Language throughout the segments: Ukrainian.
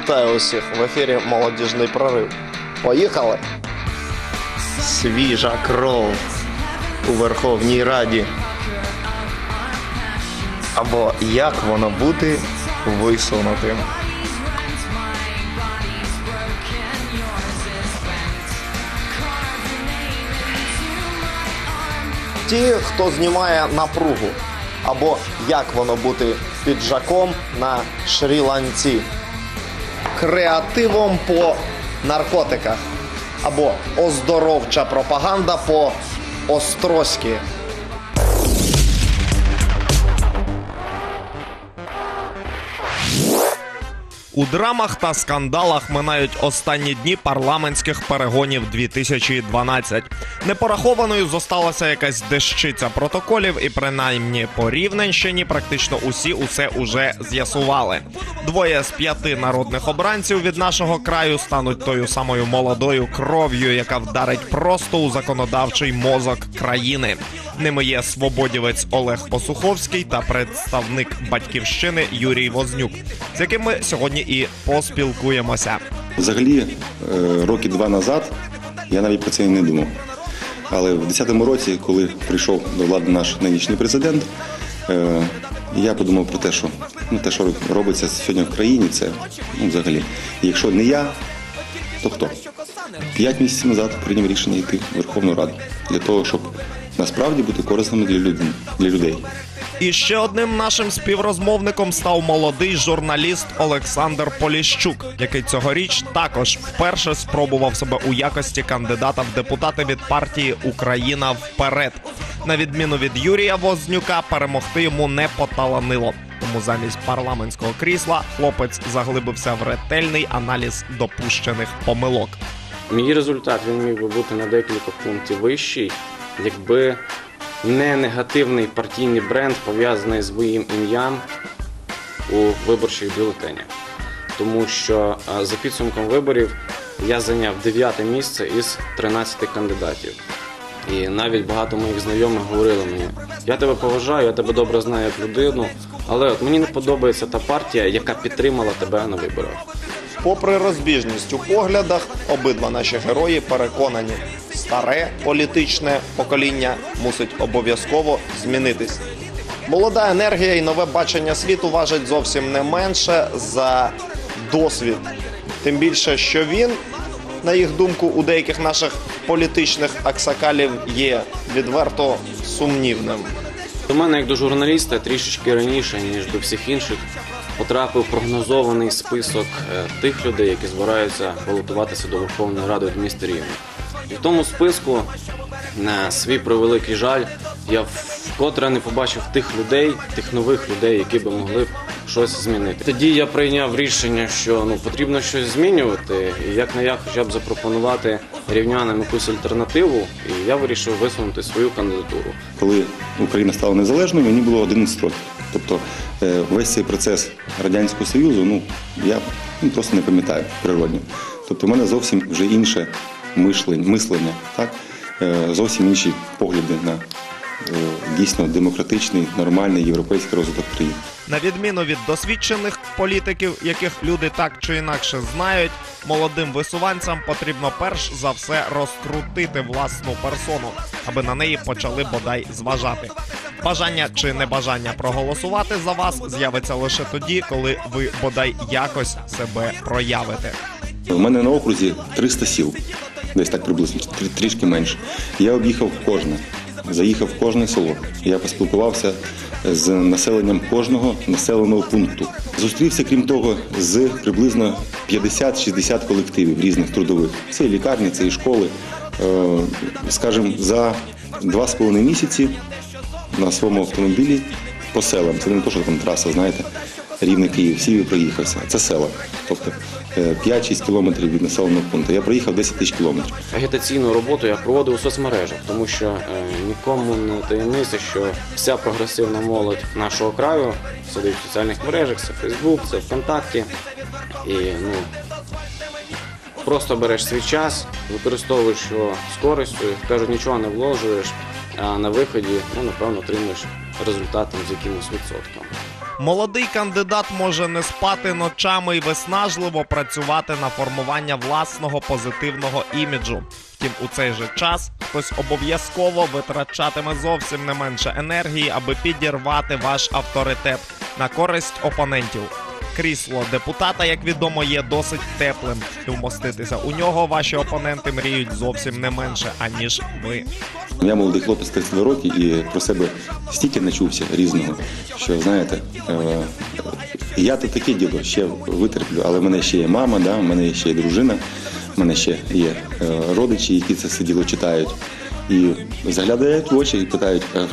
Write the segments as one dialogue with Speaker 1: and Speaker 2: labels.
Speaker 1: Вітаю усіх в ефірі Молодіжний прорив. Поїхали! Свіжа кров у Верховній Раді. Або як воно бути висунутим. Ті, хто знімає напругу, або як воно бути піджаком на Шрі-Ланці, креативом по наркотиках, або оздоровча пропаганда по острозьки.
Speaker 2: У драмах та скандалах минають останні дні парламентських перегонів 2012. Непорахованою зосталася якась дещиця протоколів, і принаймні по Рівненщині практично усі усе уже з'ясували. Двоє з п'яти народних обранців від нашого краю стануть тою самою молодою кров'ю, яка вдарить просто у законодавчий мозок країни. Ними є свободівець Олег Посуховський та представник батьківщини Юрій Вознюк, з яким ми сьогодні і поспілкуємося.
Speaker 3: Взагалі, е, роки два назад я навіть про це і не думав. Але в 2010 році, коли прийшов до влади наш нинішній президент, е, я подумав про те, що ну, те, що робиться сьогодні в країні, це ну, взагалі. Якщо не я, то хто? П'ять місяців назад прийняв рішення йти в Верховну Раду для того, щоб насправді бути корисними для людей.
Speaker 2: І ще одним нашим співрозмовником став молодий журналіст Олександр Поліщук, який цьогоріч також вперше спробував себе у якості кандидата в депутати від партії Україна вперед. На відміну від Юрія Вознюка, перемогти йому не поталанило. Тому замість парламентського крісла хлопець заглибився в ретельний аналіз допущених помилок.
Speaker 4: Мій результат він міг би бути на декілька пунктів вищий, якби не негативний партійний бренд, пов'язаний з моїм ім'ям у виборчих бюлетенях. Тому що е, за підсумком виборів я зайняв 9 місце із 13 кандидатів. І навіть багато моїх знайомих говорили мені: я тебе поважаю, я тебе добре знаю як людину, але от мені не подобається та партія, яка підтримала тебе на виборах.
Speaker 1: Попри розбіжність у поглядах, обидва наші герої переконані, старе політичне покоління мусить обов'язково змінитись. Молода енергія і нове бачення світу важить зовсім не менше за досвід. Тим більше, що він, на їх думку, у деяких наших політичних аксакалів є відверто сумнівним.
Speaker 4: До мене, як до журналіста, трішечки раніше, ніж до всіх інших, потрапив прогнозований список е, тих людей, які збираються балотуватися до Верховної Ради від міста Рівне. І в тому списку, на свій превеликий жаль, я вкотре не побачив тих людей, тих нових людей, які би могли б щось змінити. Тоді я прийняв рішення, що ну потрібно щось змінювати, і як не як хоча б запропонувати рівнянам якусь альтернативу, і я вирішив висунути свою кандидатуру.
Speaker 3: коли Україна стала незалежною, мені було 11 років. Тобто е, весь цей процес Радянського Союзу, ну я ну, просто не пам'ятаю природньо. Тобто, в мене зовсім вже інше мишлення, мислення, так? Е, зовсім інші погляди на дійсно демократичний, нормальний європейський розвиток країни.
Speaker 2: На відміну від досвідчених політиків, яких люди так чи інакше знають, молодим висуванцям потрібно перш за все розкрутити власну персону, аби на неї почали бодай зважати. Бажання чи небажання проголосувати за вас з'явиться лише тоді, коли ви бодай якось себе проявите.
Speaker 3: У мене на окрузі 300 сіл, десь так приблизно, трішки менше. Я об'їхав кожне, заїхав в кожне село. Я поспілкувався з населенням кожного населеного пункту. Зустрівся, крім того, з приблизно 50-60 колективів різних трудових. Це і лікарні, це і школи. Е, Скажімо, за два з половиною місяці на своєму автомобілі по селам. Це не те, що там траса, знаєте, рівне Київ, всі проїхався. Це села. Тобто е, 5-6 кілометрів від населеного пункту. Я проїхав 10 тисяч кілометрів.
Speaker 4: Агітаційну роботу я проводив у соцмережах, тому що е, нікому не таємниця, що вся прогресивна молодь нашого краю сидить в соціальних мережах, це Фейсбук, це ВКонтакті. І ну, просто береш свій час, використовуєш його з користю, кажуть, нічого не вложуєш, а на виході, ну, напевно, отримуєш результатом з якимось відсотком.
Speaker 2: Молодий кандидат може не спати ночами і виснажливо працювати на формування власного позитивного іміджу. Втім, у цей же час хтось обов'язково витрачатиме зовсім не менше енергії, аби підірвати ваш авторитет на користь опонентів. Крісло депутата, як відомо, є досить теплим. Вмоститися у нього ваші опоненти мріють зовсім не менше, аніж ви.
Speaker 3: Я молодий хлопець 32 роки і про себе стільки начувся різного, що знаєте, е, я то таке діло ще витерплю, але в мене ще є мама, да, в мене ще є дружина, в мене ще є е, родичі, які це все діло читають. І заглядають в очі і питають, «Е,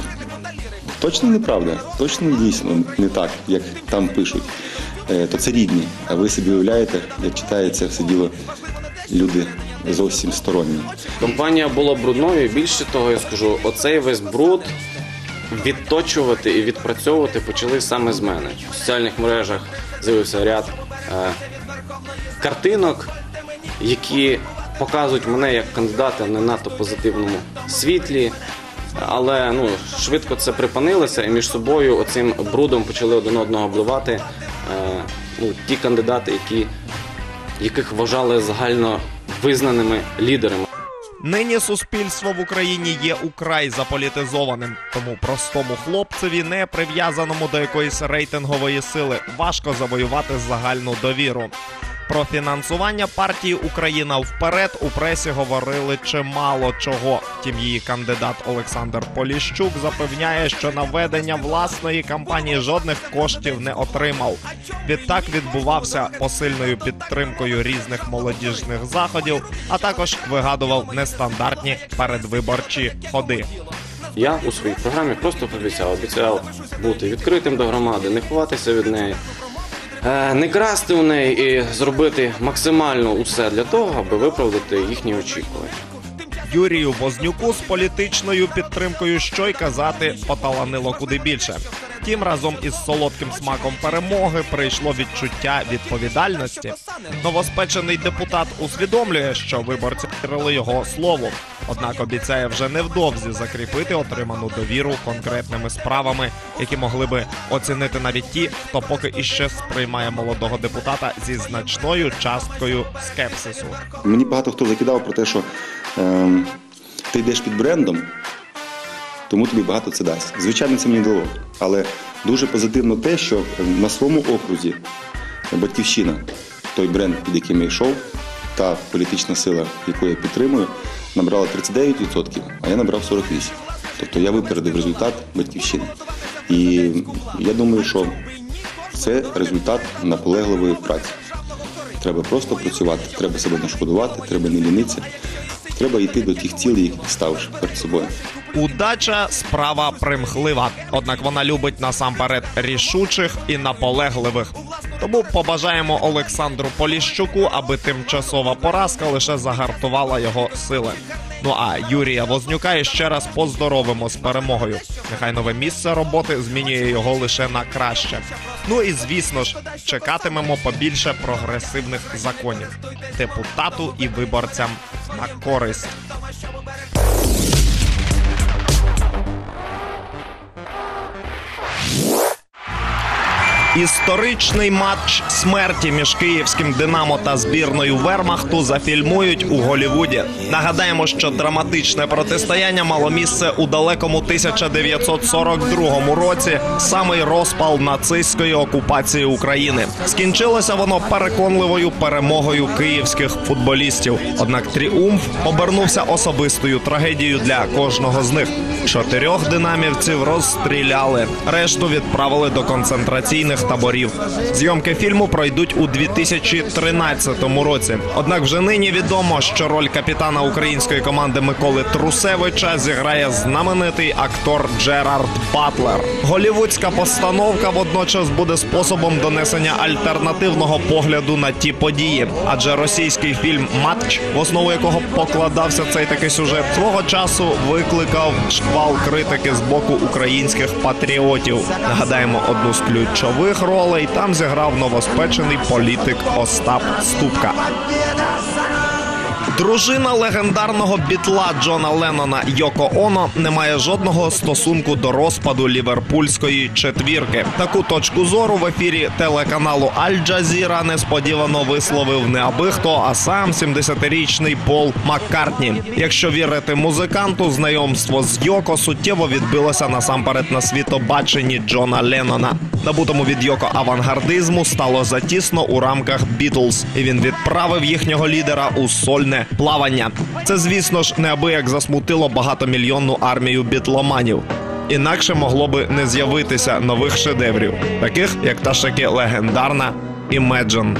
Speaker 3: точно неправда, точно дійсно не так, як там пишуть. Е, То це рідні. А ви собі уявляєте, як читається все діло люди зовсім сторонні.
Speaker 4: Компанія була брудною. і Більше того, я скажу, оцей весь бруд відточувати і відпрацьовувати почали саме з мене. В соціальних мережах з'явився ряд е, картинок, які показують мене як кандидата в не надто позитивному світлі. Але ну швидко це припинилося, і між собою оцим брудом почали один одного обливати ну, ті кандидати, які, яких вважали загально визнаними лідерами.
Speaker 2: Нині суспільство в Україні є украй заполітизованим, тому простому хлопцеві, не прив'язаному до якоїсь рейтингової сили, важко завоювати загальну довіру. Про фінансування партії Україна вперед у пресі говорили чимало чого. Втім, її кандидат Олександр Поліщук запевняє, що на ведення власної кампанії жодних коштів не отримав. Відтак відбувався посильною підтримкою різних молодіжних заходів, а також вигадував нестандартні передвиборчі ходи.
Speaker 4: Я у своїй програмі просто пообіцяв, обіцяв бути відкритим до громади, не ховатися від неї, не красти у неї і зробити максимально усе для того, аби виправдати їхні очікування.
Speaker 2: Юрію Вознюку з політичною підтримкою, що й казати, поталанило куди більше. Втім, разом із солодким смаком перемоги прийшло відчуття відповідальності. Новоспечений депутат усвідомлює, що виборці вірили його слову. Однак обіцяє вже невдовзі закріпити отриману довіру конкретними справами, які могли би оцінити навіть ті, хто поки іще сприймає молодого депутата зі значною часткою скепсису.
Speaker 3: Мені багато хто закидав про те, що ем, ти йдеш під брендом, тому тобі багато це дасть. Звичайно, це мені дало. Але дуже позитивно те, що на своєму окрузі Батьківщина, той бренд, під яким я йшов, та політична сила, яку я підтримую, набрала 39%, а я набрав 48%. Тобто я випередив результат батьківщини. І я думаю, що це результат наполегливої праці. Треба просто працювати, треба себе не шкодувати, треба не лінитися, треба йти до тих цілей, які ставиш перед собою.
Speaker 2: Удача справа примхлива, однак вона любить насамперед рішучих і наполегливих. Тому побажаємо Олександру Поліщуку, аби тимчасова поразка лише загартувала його сили. Ну а Юрія Вознюка іще раз поздоровимо з перемогою. Нехай нове місце роботи змінює його лише на краще. Ну і звісно ж, чекатимемо побільше прогресивних законів депутату і виборцям на користь. Історичний матч смерті між київським Динамо та збірною Вермахту зафільмують у Голівуді. Нагадаємо, що драматичне протистояння мало місце у далекому 1942 році, самий розпал нацистської окупації України. Скінчилося воно переконливою перемогою київських футболістів. Однак тріумф обернувся особистою трагедією для кожного з них. Чотирьох динамівців розстріляли, решту відправили до концентраційних таборів. Зйомки фільму пройдуть у 2013 році. Однак вже нині відомо, що роль капітана української команди Миколи Трусевича зіграє знаменитий актор Джерард Батлер. Голівудська постановка водночас буде способом донесення альтернативного погляду на ті події, адже російський фільм Матч, в основу якого покладався цей такий сюжет, свого часу викликав шквал критики з боку українських патріотів. Нагадаємо, одну з ключових ролей там зіграв новоспечений політик Остап Ступка. Дружина легендарного бітла Джона Леннона Йоко Оно не має жодного стосунку до розпаду ліверпульської четвірки. Таку точку зору в ефірі телеканалу Аль Джазіра несподівано висловив не аби хто, а сам 70-річний Пол Маккартні. Якщо вірити музиканту, знайомство з Йоко суттєво відбилося насамперед на світобаченні Джона Леннона. Набутому від Йоко авангардизму стало затісно у рамках Бітлз, і він відправив їхнього лідера у сольне плавання. Це, звісно ж, неабияк засмутило багатомільйонну армію бітломанів. Інакше могло би не з'явитися нових шедеврів, таких як та ж таки легендарна Imagine.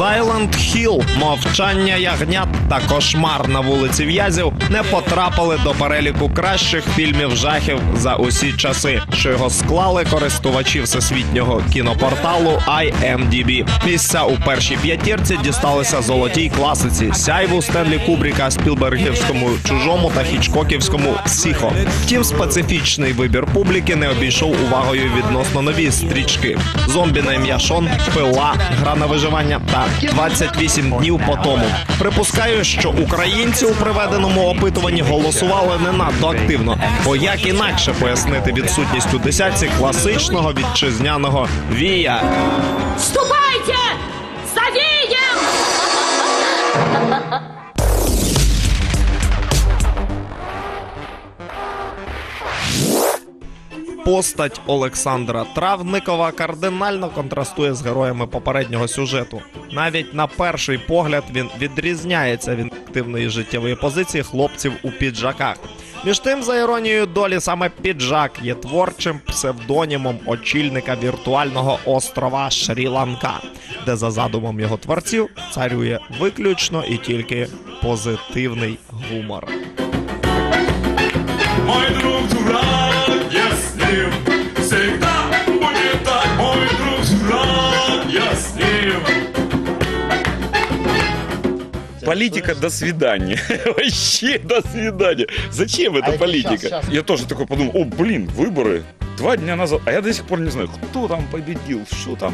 Speaker 2: Silent Hill, мовчання ягнят та кошмар на вулиці В'язів не потрапили до переліку кращих фільмів жахів за усі часи, що його склали користувачі всесвітнього кінопорталу IMDb. Місця у першій п'ятірці дісталися золотій класиці сяйву Стенлі Кубріка, Спілбергівському чужому та Хічкоківському Психо. Втім, специфічний вибір публіки не обійшов увагою відносно нові стрічки: зомбі на ім'я Шон, пила, гра на виживання та 28 днів по тому. Припускаю, що українці у приведеному опитуванні голосували не надто активно, бо як інакше пояснити відсутність у десятці класичного вітчизняного вія.
Speaker 5: Ступайте!
Speaker 2: Постать Олександра Травникова кардинально контрастує з героями попереднього сюжету. Навіть на перший погляд він відрізняється від активної життєвої позиції хлопців у піджаках. Між тим, за іронією долі, саме піджак є творчим псевдонімом очільника віртуального острова Шрі-Ланка, де за задумом його творців царює виключно і тільки позитивний гумор.
Speaker 6: Мой друг дурак, я с ним Всегда будет так Мой друг дурак, я с ним
Speaker 7: Политика до свидания. Вообще до свидания. Зачем эта политика? Я тоже такой подумал, о, блин, выборы. Два дня назад, а я до сих пор не знаю, кто там победил, что там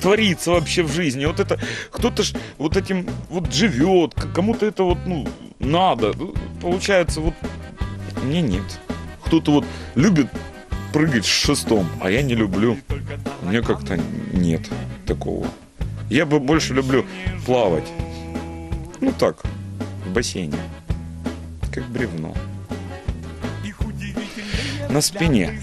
Speaker 7: творится вообще в жизни. Вот это, кто-то ж вот этим вот живет, кому-то это вот, ну, надо. Ну, Получается, вот мне нет. Кто-то вот любит прыгать с шестом, а я не люблю. Мне как-то нет такого. Я бы больше люблю плавать. Ну так, в бассейне. Как бревно. На спине.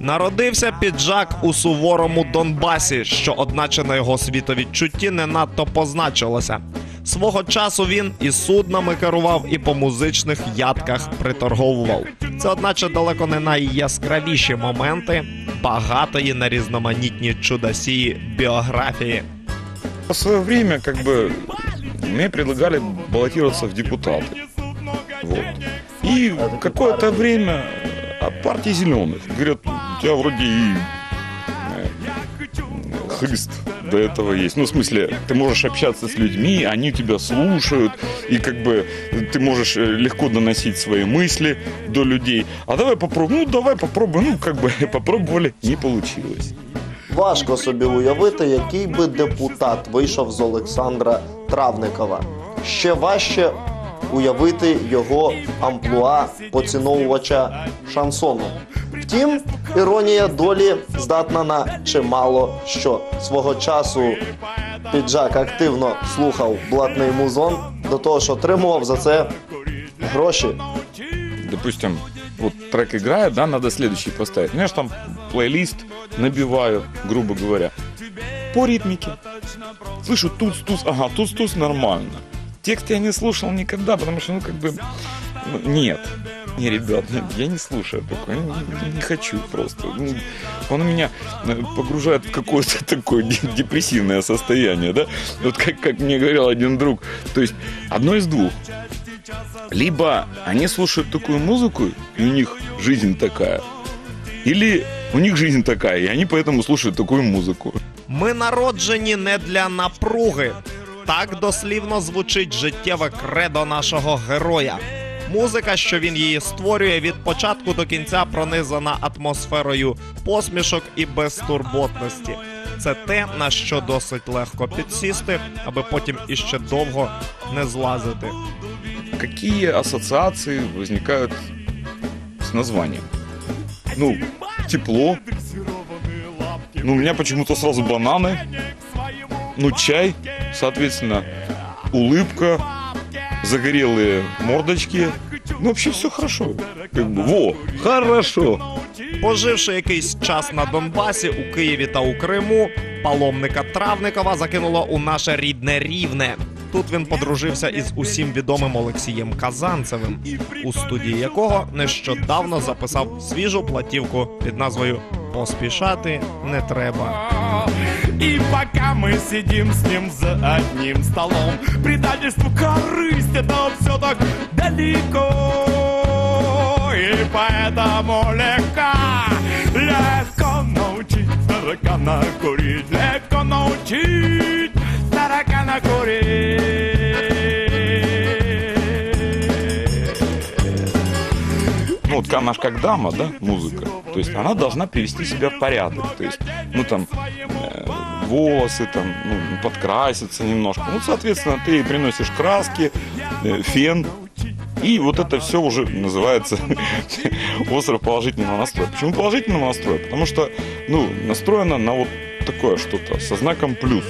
Speaker 2: Народився піджак у суворому Донбасі, що, одначе, на його світовідчутті не надто позначилося. Свого часу він і суднами керував, і по музичних ядках приторговував. Це, одначе, далеко не найяскравіші моменти багатої на різноманітні чудосії біографії.
Speaker 7: В свое время, как бы, мне предлагали баллотироваться в депутаты. Вот. И какое-то время от партии зеленых. Говорят, у тебя вроде и э, хлыст до этого есть. Ну, в смысле, ты можешь общаться с людьми, они тебя слушают, и как бы ты можешь э, легко доносить свои мысли до людей. А давай попробуем, ну давай попробуем, ну как бы попробовали, не получилось.
Speaker 1: Важко собі уявити, який би депутат вийшов з Олександра Травникова. Ще важче уявити його амплуа поціновувача шансону. Втім, іронія долі здатна на чимало що свого часу піджак активно слухав блатний музон до того, що отримував за це гроші.
Speaker 7: допустим, вот трек играет, да, надо следующий поставить. Ну, там плейлист набиваю, грубо говоря, по ритмике. Слышу туц-туц, ага, туц-туц нормально. Текст я не слушал никогда, потому что, ну, как бы, нет. Не, ребят, нет, я не слушаю такое, не, не- не хочу просто. Ну, Он меня э, погружает в какое-то такое де- депрессивное состояние, да? Вот как, как мне говорил один друг, то есть одно из двух. Либо они слушают такую музыку, и у них жизнь такая, или у них жизнь такая, и они поэтому слушают такую музыку.
Speaker 2: Ми народжені не для напруги. Так дослівно звучить життєве кредо нашого героя. Музика, що він її створює, від початку до кінця пронизана атмосферою посмішок і безтурботності. Це те, на що досить легко підсісти, аби потім іще довго не злазити.
Speaker 7: Какие ассоциации возникают с названием? Ну, тепло. Ну, у меня почему-то сразу бананы. Ну, чай, соответственно, улыбка, загорелые мордочки. Ну, вообще все хорошо. Как бы, во, хорошо.
Speaker 2: Поживши якийсь час на Донбасі, у Києві та у Криму, паломника Травникова закинуло у наше рідне рівне. Тут він подружився із усім відомим Олексієм Казанцевим, у студії якого нещодавно записав свіжу платівку під назвою Поспішати не треба.
Speaker 6: И пока мы сидим с ним за одним столом Предательству корысть это все так далеко И поэтому легко, легко научить таракана курить Легко научить таракана курить
Speaker 7: ну вот она ж как дама, да, музыка. То есть она должна привести себя в порядок. То есть, ну там, э, волосы там, ну, подкраситься немножко. Ну, соответственно, ты приносишь краски, э, фен. И вот это все уже называется остров положительного настроя. Почему положительного настроя? Потому что, ну, настроено на вот такое что-то со знаком плюс.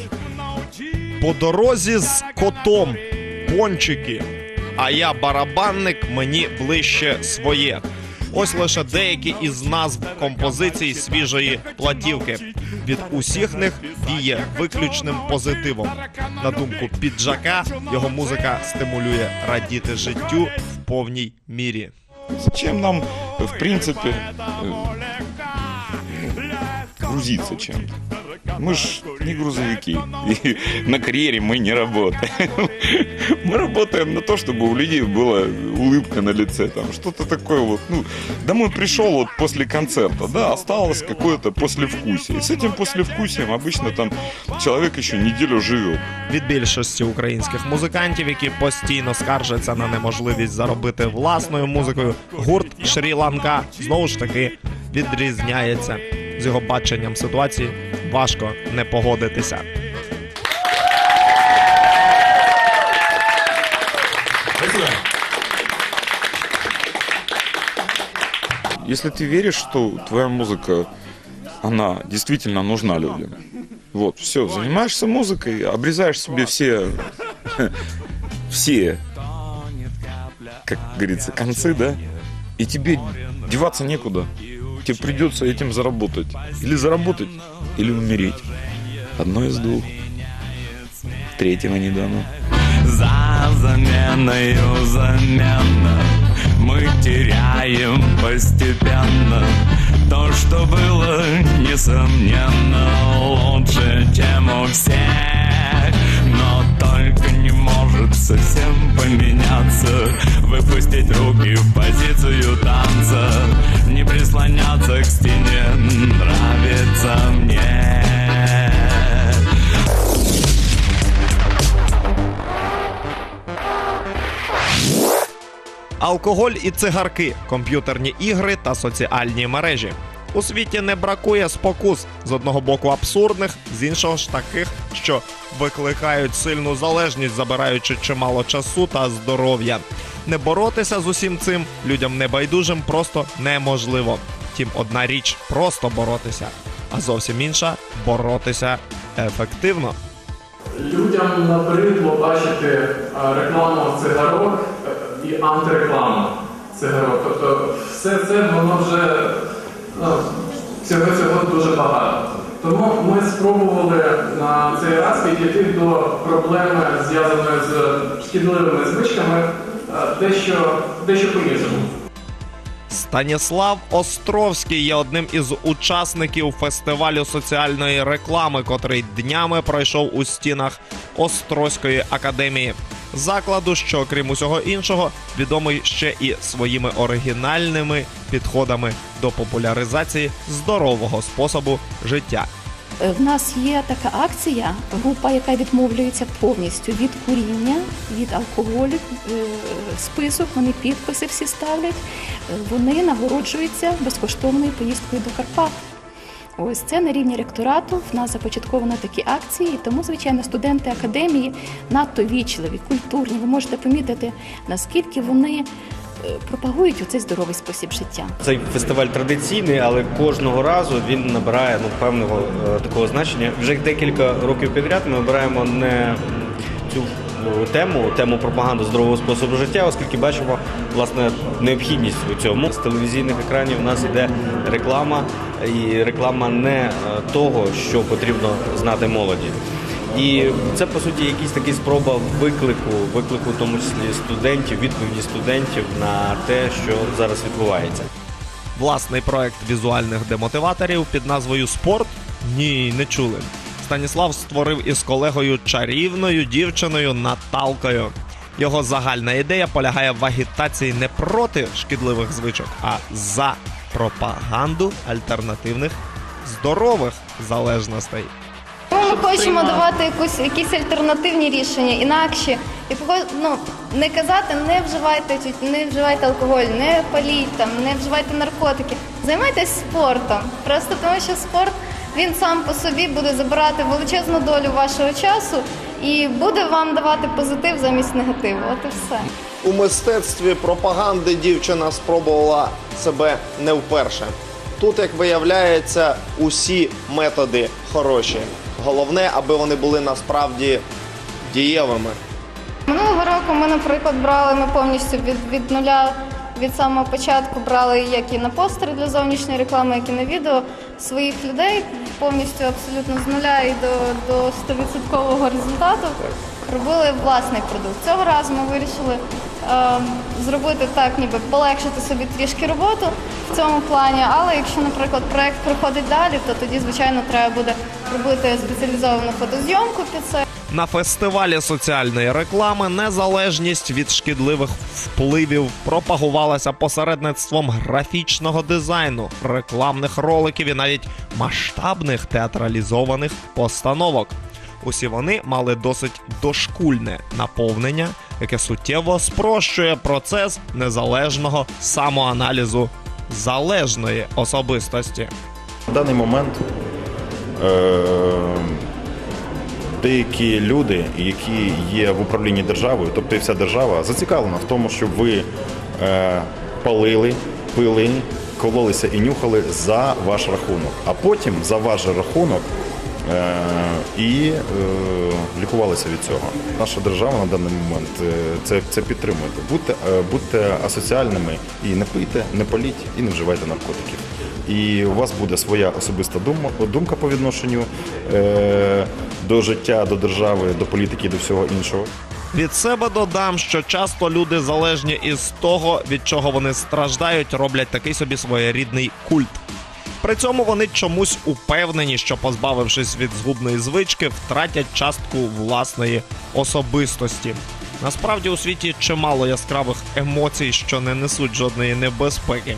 Speaker 2: По дорозі з котом пончики. А я барабанник, мені ближче своє. Ось лише деякі із назв композицій свіжої платівки. Від усіх них діє виключним позитивом. На думку піджака, його музика стимулює радіти життю в повній мірі.
Speaker 7: Зачем нам, в принципе, э, ну, грузиться чем-то? Мы ж не грузовики. И на карьере мы не работаем. Мы работаем на то, чтобы у людей была улыбка на лице. Там что-то такое вот. Ну, домой пришел вот после концерта, да, осталось какое-то послевкусие. И с этим послевкусием обычно там человек еще неделю живет.
Speaker 2: Від більшості українських музикантів, які постійно скаржаться на неможливість заробити власною музикою, гурт Шрі-Ланка знову ж таки відрізняється. З його баченням ситуації важко не погодитися.
Speaker 7: Если ты веришь, что твоя музыка, она действительно нужна людям, вот, все, занимаешься музыкой, обрезаешь себе все, все, как говорится, концы, да, и тебе деваться некуда. Тебе придется этим заработать. Или заработать, или умереть. Одно из двух. Третьего не дано.
Speaker 6: За заменою замена Мы теряем постепенно То, что было, несомненно Лучше, чем у всех Но только не может совсем поменяться Выпустить руки в позицию танца Не прислоняться к стене Нравится мне
Speaker 2: Алкоголь і цигарки, комп'ютерні ігри та соціальні мережі. У світі не бракує спокус з одного боку абсурдних, з іншого ж таких, що викликають сильну залежність, забираючи чимало часу та здоров'я. Не боротися з усім цим людям небайдужим просто неможливо. Втім, одна річ просто боротися, а зовсім інша боротися ефективно.
Speaker 8: Людям набридло бачити а, рекламу цигарок е, і антирекламу цигарок. Тобто все це воно вже ну, всього цього дуже багато. Тому ми спробували на цей раз підійти до проблеми, зв'язаної з шкідливими звичками, е, дещо, дещо по-іншому.
Speaker 2: Станіслав Островський є одним із учасників фестивалю соціальної реклами, котрий днями пройшов у стінах Острозької академії. Закладу, що крім усього іншого, відомий ще і своїми оригінальними підходами до популяризації здорового способу життя.
Speaker 9: Е, В нас є така акція, група, яка відмовлюється повністю від куріння, від алкоголю, е, список, вони підписи всі ставлять. Е, Вони нагороджуються безкоштовною поїздкою до Карпат. Ось це на рівні ректорату. В нас започатковано такі акції, тому, звичайно, студенти академії надто вічливі, культурні. Ви можете помітити, наскільки вони е, пропагують оцей здоровий спосіб життя.
Speaker 10: Цей фестиваль традиційний, але кожного разу він набирає ну, певного е, такого значення. Вже декілька років підряд ми обираємо не цю е, тему, тему пропаганди здорового способу життя, оскільки бачимо власне необхідність у цьому. З телевізійних екранів у нас йде реклама, і реклама не е, того, що потрібно знати молоді. І це по суті якась така спроба виклику, виклику в тому числі студентів, відповіді студентів на те, що зараз відбувається.
Speaker 2: Власний проект візуальних демотиваторів під назвою Спорт? Ні, не чули. Станіслав створив із колегою чарівною дівчиною Наталкою. Його загальна ідея полягає в агітації не проти шкідливих звичок, а за пропаганду альтернативних здорових залежностей.
Speaker 11: Ми хочемо давати якусь, якісь альтернативні рішення, інакші. І ну, не казати, не вживайте не вживайте алкоголь, не паліть там, не вживайте наркотики. Займайтесь спортом. Просто тому, що спорт він сам по собі буде забирати величезну долю вашого часу і буде вам давати позитив замість негативу. От і все.
Speaker 1: У мистецтві пропаганди дівчина спробувала себе не вперше. Тут, як виявляється, усі методи хороші. Головне, аби вони були насправді дієвими.
Speaker 11: Минулого року ми, наприклад, брали ми повністю від, від нуля від самого початку брали як і на постери для зовнішньої реклами, як і на відео своїх людей повністю абсолютно з нуля і до, до 100% результату. Робили власний продукт. Цього разу ми вирішили зробити так, ніби полегшити собі трішки роботу в цьому плані. Але якщо, наприклад, проект проходить далі, то тоді, звичайно, треба буде робити спеціалізовану фотозйомку під це.
Speaker 2: На фестивалі соціальної реклами незалежність від шкідливих впливів пропагувалася посередництвом графічного дизайну, рекламних роликів і навіть масштабних театралізованих постановок. Усі вони мали досить дошкульне наповнення, яке суттєво спрощує процес незалежного самоаналізу залежної особистості.
Speaker 12: На даний момент е, деякі люди, які є в управлінні державою, тобто і вся держава, зацікавлена в тому, щоб ви е, палили, пили, кололися і нюхали за ваш рахунок, а потім за ваш рахунок. Е, І е, лікувалися від цього. Наша держава на даний момент е, це, це підтримує. Будьте, будьте асоціальними і не пийте, не паліть і не вживайте наркотиків і у вас буде своя особиста думка, по відношенню до життя, до держави, до політики, до всього іншого.
Speaker 2: Від себе додам, що часто люди залежні із того, від чого вони страждають, роблять такий собі своєрідний культ. При цьому вони чомусь упевнені, що позбавившись від згубної звички, втратять частку власної особистості. Насправді у світі чимало яскравих емоцій, що не несуть жодної небезпеки.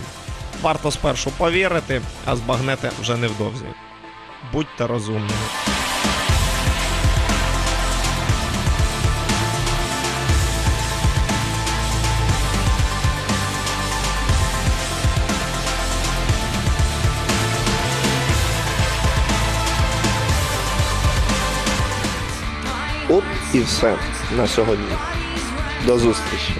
Speaker 2: Варто спершу повірити, а збагнете вже невдовзі. Будьте розумними.
Speaker 1: І все на сьогодні. До зустрічі.